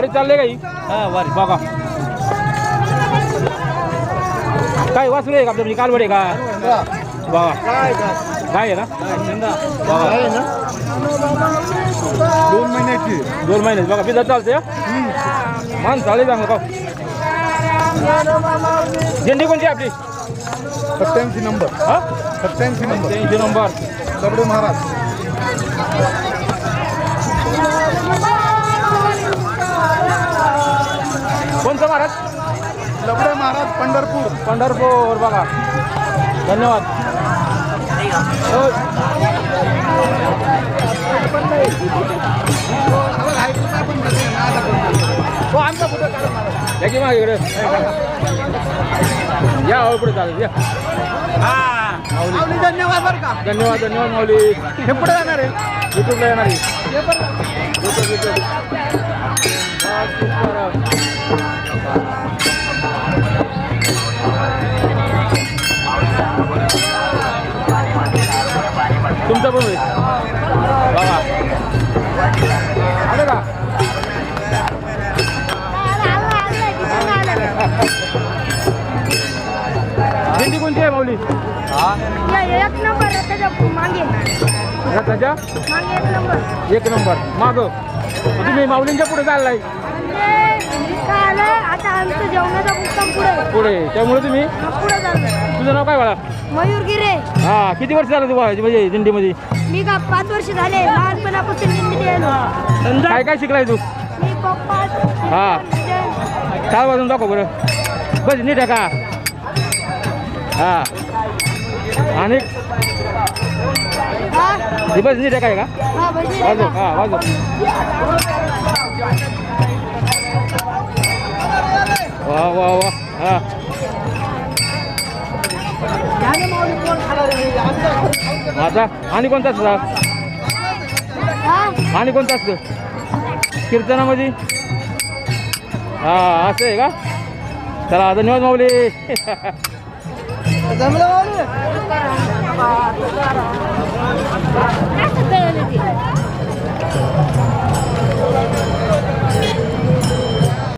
वारी चालले काही हा? वारी. बघा. काय वासरू आहे का आपल्या म्हणजे कालवड आहे का? बघा. काय आहे ना? बघा. दोन महिन्याची. दोन महिने. बघा बिदा चालते मान चालेल चांगलं का झेंडी कोणती आपली? सत्याऐंशी नंबर. हा? सत्याऐंशी नंबर. तीनशे नंबर. दगडू महाराज. महाराज पंढरपूर. पंढरपूर बघा. धन्यवाद. होय. या की मागे इकडे? या हो पुढे चालेल या. माऊली. धन्यवाद बरं का. धन्यवाद धन्यवाद माऊली. हे पुढे जाणार आहे. युट्यूबला येणार आहे. युट्यूब युट्यूब तुमचं पण होईल. बघा. आलं का? भेंडी कोणती आहे माऊली? एक नंबर. मागे एक नंबर. माग तुम्ही माऊलींच्या पुढे चाललाय. पुढे त्यामुळे तुम्ही? तुझं नाव काय बाळा? मयूर गिरे हा किती वर्ष झालं तुम्हाला म्हणजे दिंडीमध्ये? मी का पाच वर्ष झाले लहानपणापासून काय काय शिकलाय तू? हा. काय वाजून दाखव बरं. बस नीट आहे का? हा. आणि? हा बस नीट आहे का? हा वाजव हा वाजव. वा वा वा हा. आता आणि कोणता असतं हा? आणि कोणतं असतं कीर्तनामध्ये? हा असं आहे का? चला धन्यवाद माऊली. जमलं Thank you.